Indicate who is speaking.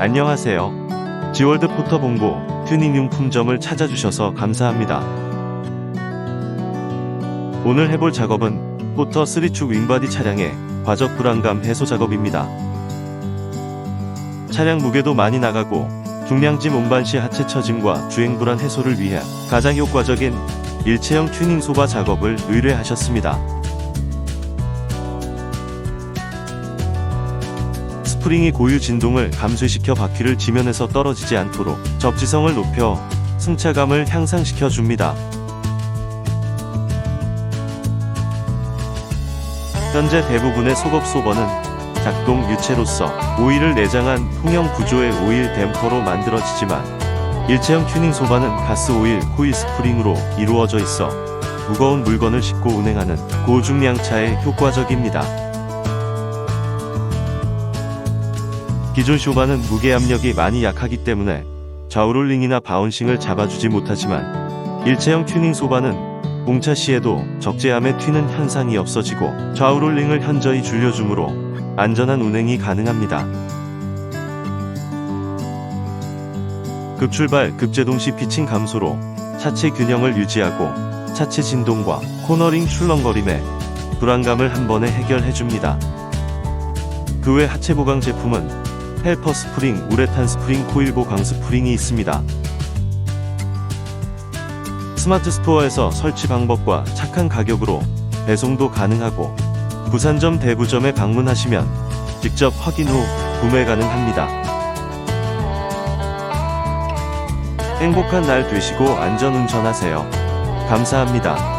Speaker 1: 안녕하세요. 지월드 포터 본고 튜닝 용품점을 찾아주셔서 감사합니다. 오늘 해볼 작업은 포터 3축 윙바디 차량의 과적 불안감 해소 작업입니다. 차량 무게도 많이 나가고 중량짐 운반 시 하체 처짐과 주행 불안 해소를 위해 가장 효과적인 일체형 튜닝 소바 작업을 의뢰하셨습니다. 스프링이 고유 진동을 감소시켜 바퀴를 지면에서 떨어지지 않도록 접지성을 높여 승차감을 향상시켜 줍니다. 현재 대부분의 속업 소버는 작동 유체로서 오일을 내장한 통형 구조의 오일 댐퍼로 만들어지지만 일체형 튜닝 소바는 가스 오일 코일 스프링으로 이루어져 있어 무거운 물건을 싣고 운행하는 고중량 차에 효과적입니다. 기존 쇼바는 무게 압력이 많이 약하기 때문에 좌우롤링이나 바운싱을 잡아주지 못하지만 일체형 튜닝 소바는 공차 시에도 적재함에 튀는 현상이 없어지고 좌우롤링을 현저히 줄여주므로 안전한 운행이 가능합니다. 급출발, 급제동 시 피칭 감소로 차체 균형을 유지하고 차체 진동과 코너링 출렁거림에 불안감을 한 번에 해결해줍니다. 그 외 하체 보강 제품은 헬퍼 스프링, 우레탄 스프링, 코일 보강 스프링이 있습니다. 스마트 스토어에서 설치 방법과 착한 가격으로 배송도 가능하고 부산점 대부점에 방문하시면 직접 확인 후 구매 가능합니다. 행복한 날 되시고 안전 운전하세요. 감사합니다.